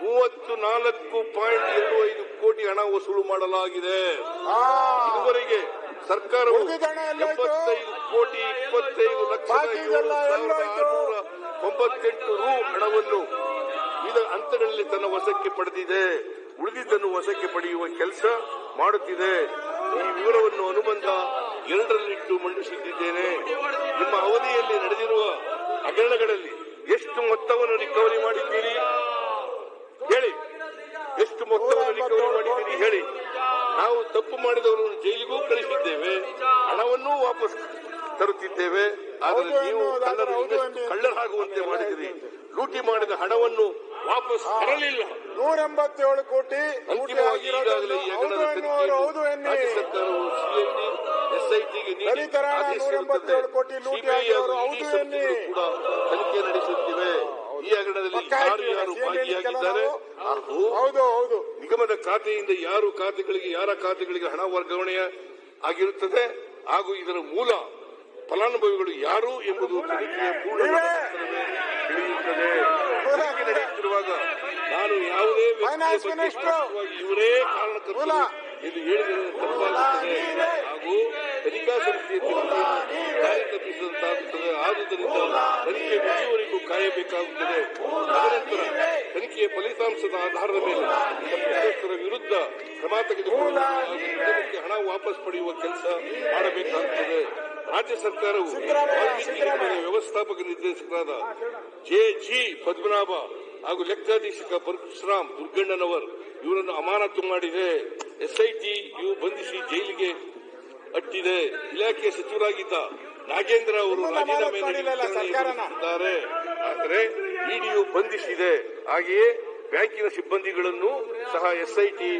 ಮೂವತ್ತು ನಾಲ್ಕು ಪಾಯಿಂಟ್ ಎರಡು ಐದು ಕೋಟಿ ಹಣ ವಸೂಲು ಮಾಡಲಾಗಿದೆ. ಇದುವರೆಗೆ ಸರ್ಕಾರ ಎಪ್ಪತ್ತೈದು ಕೋಟಿ ಇಪ್ಪತ್ತೈದು ಲಕ್ಷ ತೊಂಬತ್ತೆಂಟು ರು ಹಣವನ್ನು ವಿವಿಧ ಹಂತಗಳಲ್ಲಿ ತನ್ನ ವಶಕ್ಕೆ ಪಡೆದಿದೆ. ಉಳಿದಿದ್ದನ್ನು ವಶಕ್ಕೆ ಪಡೆಯುವ ಕೆಲಸ ಮಾಡುತ್ತಿದೆ. ಈ ವಿವರವನ್ನು ಅನುಬಂಧ ಎರಡರಲ್ಲಿಟ್ಟು ಮಂಡಿಸುತ್ತಿದ್ದೇನೆ. ನಿಮ್ಮ ಅವಧಿಯಲ್ಲಿ ನಡೆದಿರುವ ಹಗರಣಗಳಲ್ಲಿ ಎಷ್ಟು ಮೊತ್ತವನ್ನು ರಿಕವರಿ ಮಾಡಿದ್ದೀರಿ ಹೇಳಿ ಎಷ್ಟು ಮೊತ್ತವನ್ನು ರಿಕವರಿ ಮಾಡಿದ್ದೀರಿ ಹೇಳಿ ನಾವು ಮಾಡಿದವರನ್ನು ಜೈಲಿಗೂ ಕಳಿಸಿದ್ದೇವೆ. ಹಣವನ್ನೂ ವಾಪಸ್ ತರುತ್ತಿದ್ದೇವೆ. ಆದರೆ ನೀವು ಕಳ್ಳರಾಗುವಂತೆ ಮಾಡಿದಿರಿ. ಲೂಟಿ ಮಾಡಿದ ಹಣವನ್ನು ವಾಪಸ್ ತರಲಿಲ್ಲ. ನೂರ ಎಂಬತ್ತೇಳು ಕೋಟಿ ಅಂತಿಮವಾಗಿ ಈಗಾಗಲೇ ಸರ್ಕಾರವು ಸಿಐಡಿ ಎಸ್ಐಟಿಗೆ ನೀಡಿ ಕೂಡ ತನಿಖೆ ನಡೆಸುತ್ತಿವೆ. ಈ ಹಗರಣದಲ್ಲಿ ಯಾರು ಯಾರು ಭಾಗಿಯಾಗಿದ್ದಾರೆ? ಹೌದು ಹೌದು. ನಿಗಮದ ಖಾತೆಯಿಂದ ಯಾರು ಖಾತೆಗಳಿಗೆ ಯಾರ ಖಾತೆಗಳಿಗೆ ಹಣ ವರ್ಗಾವಣೆ ಆಗಿರುತ್ತದೆ? ಹಾಗೂ ಇದರ ಮೂಲ ಫಲಾನುಭವಿಗಳು ಯಾರು ಎಂಬುದು ತನಿಖೆಯ ಪೂರ್ಣ? ತಿಳಿಯುತ್ತದೆ. ತನಿಖೆ ನಡೆಯುತ್ತಿರುವಾಗ ನಾನು ಯಾವುದೇ ಇವರೇ ಕಾರಣಕರ್ತರು. ಎಂದು ಹೇಳಿದರೆ ತಪ್ಪಾಗುತ್ತದೆ ಹಾಗೂ ತನಿಖಾ ದಾರಿ ತಪ್ಪಿಸಿದಂತಾಗುತ್ತದೆ ಆದುದರಿಂದ ತನಿಖೆ ಮುಗಿಯುವವರೆಗೂ ಕಾಯಬೇಕಾಗುತ್ತದೆ. ಫಲಿತಾಂಶದ ಆಧಾರದ ಮೇಲೆ ತಪ್ಪಿತಸ್ಥರ ವಿರುದ್ಧ ಕ್ರಮ ತೆಗೆದುಕೊಂಡು ಹಣ ವಾಪಸ್ ಪಡೆಯುವ ಕೆಲಸ ಮಾಡಬೇಕಾಗುತ್ತದೆ ರಾಜ್ಯ ಸರ್ಕಾರವು ವಾಲ್ಮೀಕಿ ವ್ಯವಸ್ಥಾಪಕ ನಿರ್ದೇಶಕರಾದ ಜೆ ಜಿ ಪದ್ಮನಾಭ ಹಾಗೂ ಲೆಕ್ಕಾಧೀಶಕ ಪರಶುರಾಮ್ ದುರ್ಗಣ್ಣನವರ್ ಇವರನ್ನು ಅಮಾನತು ಮಾಡಿದೆ. ಎಸ್ಐಟಿ ಇವು ಬಂಧಿಸಿ ಜೈಲಿಗೆ ಅಟ್ಟಿದೆ. ಇಲಾಖೆಯ ಸಚಿವರಾಗಿದ್ದ ನಾಗೇಂದ್ರ ಅವರು ರಾಜೀನಾಮೆ ನೀಡಿದ್ದಾರೆ? ಆದರೆ ಇಡಿಯು ಬಂಧಿಸಿದೆ. ಹಾಗೆಯೇ ಬ್ಯಾಂಕಿನ ಸಿಬ್ಬಂದಿಗಳನ್ನು ಸಹ ಎಸ್ಐಟಿ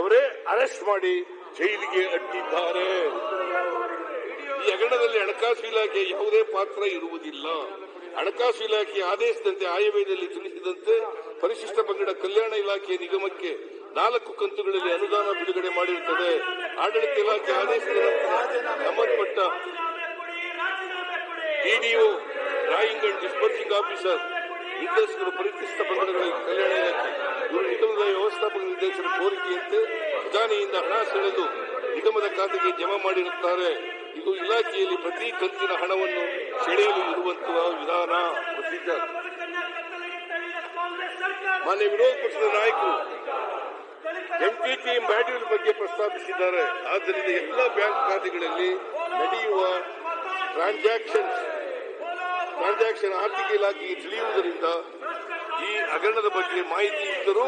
ಅವರೇ ಅರೆಸ್ಟ್ ಮಾಡಿ ಜೈಲಿಗೆ ಅಟ್ಟಿದ್ದಾರೆ. ಈ ಹಗರಣದಲ್ಲಿ ಹಣಕಾಸು ಇಲಾಖೆ ಯಾವುದೇ ಪಾತ್ರ ಇರುವುದಿಲ್ಲ. ಹಣಕಾಸು ಇಲಾಖೆ ಆದೇಶದಂತೆ ಆಯವ್ಯದಲ್ಲಿ ತಿಳಿಸಿದಂತೆ ಪರಿಶಿಷ್ಟ ಪಂಗಡ ಕಲ್ಯಾಣ ಇಲಾಖೆ ನಿಗಮಕ್ಕೆ ನಾಲ್ಕು ಕಂತುಗಳಲ್ಲಿ ಅನುದಾನ ಬಿಡುಗಡೆ ಮಾಡಿರುತ್ತದೆ. ಆಡಳಿತ ಇಲಾಖೆ ಆದೇಶದ ಸಂಬಂಧಪಟ್ಟ DDO drawing and disbursing officer ನಿರ್ದೇಶಕರು ಪ್ರೀತಿಸಿದ ಪಂಗಡಗಳ ಕಲ್ಯಾಣ ನಿಗಮದ ವ್ಯವಸ್ಥಾಪಕ ನಿರ್ದೇಶನ ಕೋರಿಕೆಯಂತೆ ಖಜಾನೆಯಿಂದ ಹಣ ಸೆಳೆದು ನಿಗಮದ ಖಾತೆಗೆ ಜಮಾ ಮಾಡಿರುತ್ತಾರೆ. ಇದು ಇಲಾಖೆಯಲ್ಲಿ ಪ್ರತಿ ಕಂತಿನ ಹಣವನ್ನು ಸೆಳೆಯಲು ಇರುವಂತಹ ವಿಧಾನ, ಪ್ರೊಸೀಜರ್. ಮಾನ್ಯ ವಿರೋಧ ಪಕ್ಷದ ನಾಯಕರು ಎಂಟಿಟಿ ಮಾಡ್ಯೂಲ್ ಬಗ್ಗೆ ಪ್ರಸ್ತಾಪಿಸಿದ್ದಾರೆ. ಆದ್ದರಿಂದ ಎಲ್ಲ ಬ್ಯಾಂಕ್ ಖಾತೆಗಳಲ್ಲಿ ನಡೆಯುವ ಟ್ರಾನ್ಸಾಕ್ಷನ್ಸ್ ಟ್ರಾನ್ಸಾಕ್ಷನ್ ಆರ್ಥಿಕ ಇಲಾಖೆಗೆ ತಿಳಿಯುವುದರಿಂದ ಈ ಹಗರಣದ ಬಗ್ಗೆ ಮಾಹಿತಿ ಇದ್ದರೂ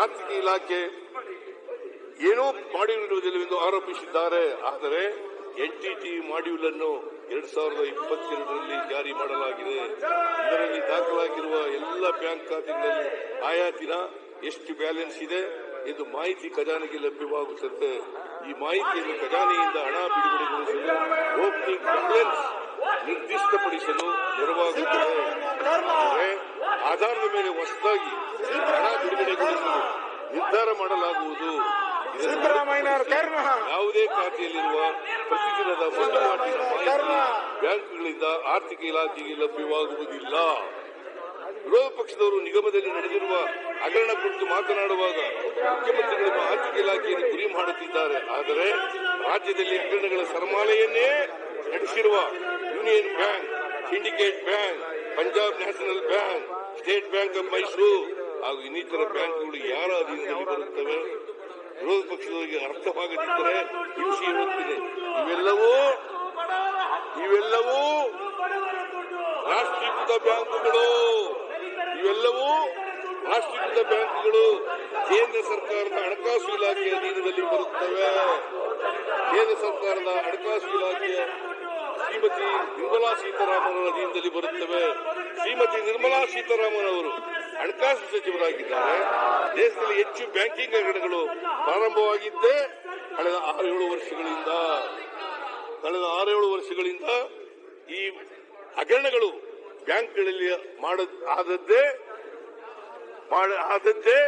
ಆರ್ಥಿಕ ಇಲಾಖೆ ಏನೂ ಮಾಡಿರುವುದಿಲ್ಲವೆಂದು ಆರೋಪಿಸಿದ್ದಾರೆ. ಆದರೆ ಎನ್ಟಿಟಿ ಮಾಡ್ಯೂಲ್ ಅನ್ನು ಎರಡ್ ಸಾವಿರದ ಇಪ್ಪತ್ತೆರಡರಲ್ಲಿ ಜಾರಿ ಮಾಡಲಾಗಿದೆ. ಇದರಲ್ಲಿ ದಾಖಲಾಗಿರುವ ಎಲ್ಲ ಬ್ಯಾಂಕ್ ಖಾತೆಗಳಲ್ಲಿ ಆಯಾ ದಿನ ಎಷ್ಟು ಬ್ಯಾಲೆನ್ಸ್ ಇದೆ ಎಂದು ಮಾಹಿತಿ ಖಜಾನೆಗೆ ಲಭ್ಯವಾಗುತ್ತದೆ ಈ ಮಾಹಿತಿಯನ್ನು ಖಜಾನೆಯಿಂದ ಹಣ ಬಿಡುಗಡೆಗೊಳಿಸಲು ಓಪನಿಂಗ್ ಕಂಪ್ಲೇಂಟ್ಸ್ ನಿರ್ದಿಷ್ಟಪಡಿಸಲು ನೆರವಾಗುತ್ತದೆ. ಆಧಾರದ ಮೇಲೆ ಹೊಸದಾಗಿ ಹಣ ಬಿಡುಗಡೆಗೊಳಿಸಲು ನಿರ್ಧಾರ ಮಾಡಲಾಗುವುದು. ಯಾವುದೇ ಖಾತೆಯಲ್ಲಿರುವ ಪ್ರತಿದಿನದ ಮಾಹಿತಿ ಬ್ಯಾಂಕ್ಗಳಿಂದ ಆರ್ಥಿಕ ಇಲಾಖೆಗೆ ಲಭ್ಯವಾಗುವುದಿಲ್ಲ. ಪಕ್ಷದವರು ನಿಗಮದಲ್ಲಿ ನಡೆದಿರುವ ಹಗರಣ ಕುರಿತು ಮಾತನಾಡುವಾಗ ಮುಖ್ಯಮಂತ್ರಿಗಳನ್ನು ಆರ್ಥಿಕ ಇಲಾಖೆಯಲ್ಲಿ ಗುರಿ ಮಾಡುತ್ತಿದ್ದಾರೆ. ಆದರೆ ರಾಜ್ಯದಲ್ಲಿ ಹಗರಣಗಳ ಸರಮಾಲೆಯನ್ನೇ ನಡೆಸಿರುವ union bank, syndicate bank, Punjab national bank, state bank of Mysuru ಹಾಗೂ ಇನ್ನಿತರ ಬ್ಯಾಂಕ್ಗಳು ಯಾರ ಅಧೀನದಲ್ಲಿ ಬರುತ್ತವೆ? ವಿರೋಧ ಪಕ್ಷದವರಿಗೆ ಅರ್ಥವಾಗದಿದ್ದರೆ ಹಿಂಸೆ ಇರುತ್ತದೆ. ಇವೆಲ್ಲವೂ ಇವೆಲ್ಲವೂ ರಾಷ್ಟ್ರೀಕೃತ ಬ್ಯಾಂಕುಗಳು ಇವೆಲ್ಲವೂ ರಾಷ್ಟ್ರೀಕೃತ ಬ್ಯಾಂಕುಗಳು ಕೇಂದ್ರ ಸರ್ಕಾರದ ಹಣಕಾಸು ಇಲಾಖೆಯ ಅಧೀನದಲ್ಲಿ ಬರುತ್ತವೆ. ಕೇಂದ್ರ ಸರ್ಕಾರದ ಹಣಕಾಸು ಇಲಾಖೆಯ ಶ್ರೀಮತಿ ನಿರ್ಮಲಾ ಸೀತಾರಾಮನ್ ಅಧೀನದಲ್ಲಿ ಬರುತ್ತವೆ. ಶ್ರೀಮತಿ ನಿರ್ಮಲಾ ಸೀತಾರಾಮನ್ ಅವರು ಹಣಕಾಸು ಸಚಿವರಾಗಿದ್ದಾರೆ. ದೇಶದಲ್ಲಿ ಹೆಚ್ಚು ಬ್ಯಾಂಕಿಂಗ್ ಹಗರಣಗಳು ಪ್ರಾರಂಭವಾಗಿದ್ದೇ ಕಳೆದ ಆರು ಏಳು ವರ್ಷಗಳಿಂದ, ಕಳೆದ ಆರೇಳು ವರ್ಷಗಳಿಂದ ಈ ಹಗರಣಗಳು ಬ್ಯಾಂಕ್ಗಳಲ್ಲಿ ಮಾಡ, ಆದದ್ದೇ ಮಾಡ, ಆದದ್ದೇ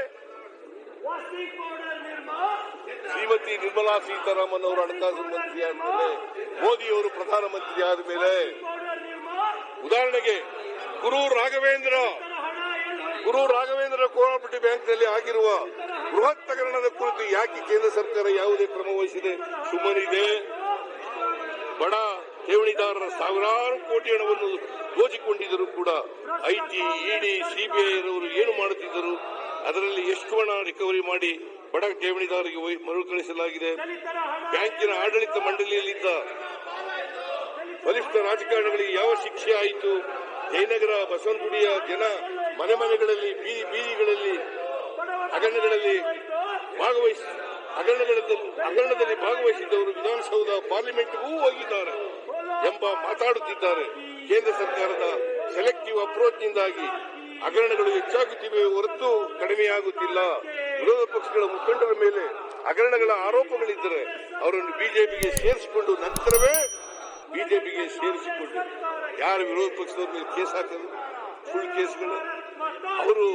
ಶ್ರೀಮತಿ ನಿರ್ಮಲಾ ಸೀತಾರಾಮನ್ ಅವರು ಹಣಕಾಸು ಮಂತ್ರಿ ಆದ್ಮೇಲೆ ಮೋದಿ ಅವರು ಪ್ರಧಾನಮಂತ್ರಿ ಆದ್ಮೇಲೆ ಉದಾಹರಣೆಗೆ ಗುರು ರಾಘವೇಂದ್ರ. ಗುರು ರಾಘವೇಂದ್ರ ಕೋಆಪರೇಟಿವ್ ಬ್ಯಾಂಕ್ನಲ್ಲಿ ಆಗಿರುವ ಬೃಹತ್ ಪ್ರಕರಣದ ಕುರಿತು ಯಾಕೆ ಕೇಂದ್ರ ಸರ್ಕಾರ ಯಾವುದೇ ಕ್ರಮ ವಹಿಸಿದೆ? ಸುಮ್ಮನಿದೆ ಬಡ ಠೇವಣಿದಾರರ ಸಾವಿರಾರು ಕೋಟಿ ಹಣವನ್ನು ದೋಚಿಕೊಂಡಿದ್ದರೂ ಕೂಡ ಐಟಿ, ಇಡಿ, ಸಿಬಿಐ ಅವರು ಏನು ಮಾಡುತ್ತಿದ್ದರು? ಅದರಲ್ಲಿ ಎಷ್ಟು ಹಣ ರಿಕವರಿ ಮಾಡಿ ಬಡ ಠೇವಣಿದಾರರಿಗೆ ಮರು ಮರುಕಳಿಸಲಾಗಿದೆ? ಬ್ಯಾಂಕಿನ ಆಡಳಿತ ಮಂಡಳಿಯಲ್ಲಿದ್ದ ಬಲಿಷ್ಠ ರಾಜಕಾರಣಿಗಳಿಗೆ ಯಾವ ಶಿಕ್ಷೆ ಆಯಿತು? ಜಯನಗರ, ಬಸವನಗುಡಿಯ ಜನ ಮನೆ ಮನೆಗಳಲ್ಲಿ ಬೀದಿ ಬೀದಿಗಳಲ್ಲಿ, ಹಗರಣಗಳಲ್ಲಿ ಭಾಗವಹಿಸಿ ಹಗರಣದಲ್ಲಿ ಭಾಗವಹಿಸಿದ್ದವರು ವಿಧಾನಸೌಧ ಪಾರ್ಲಿಮೆಂಟ್ಗೂ ಹೋಗಿದ್ದಾರೆ ಎಂಬ ಮಾತಾಡುತ್ತಿದ್ದಾರೆ ಕೇಂದ್ರ ಸರ್ಕಾರದ ಸೆಲೆಕ್ಟಿವ್ ಅಪ್ರೋಚ್ನಿಂದಾಗಿ. ಹಗರಣಗಳು ಹೆಚ್ಚಾಗುತ್ತಿವೆ ಹೊರತು ಕಡಿಮೆಯಾಗುತ್ತಿಲ್ಲ. ವಿರೋಧ ಪಕ್ಷಗಳ ಮುಖಂಡರ ಮೇಲೆ ಹಗರಣಗಳ ಆರೋಪಗಳಿದ್ದರೆ ಅವರನ್ನು ಬಿಜೆಪಿಗೆ ಸೇರಿಸಿಕೊಂಡು ನಂತರವೇ ಬಿಜೆಪಿಗೆ ಸೇರಿಸಿಕೊಂಡು ಯಾರು ವಿರೋಧ ಪಕ್ಷದವ್ರ ಮೇಲೆ ಕೇಸ್ ಹಾಕಿದ್ರು ಸುಳ್ಳು ಕೇಸ್ಗಳು? ಅವರು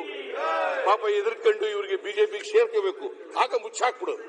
ಪಾಪ ಎದುರ್ಕೊಂಡು ಇವರಿಗೆ ಬಿಜೆಪಿಗೆ ಸೇರ್ಕೋಬೇಕು. ಆಗ ಮುಚ್ಚಾಕ್ಬಿಡೋದು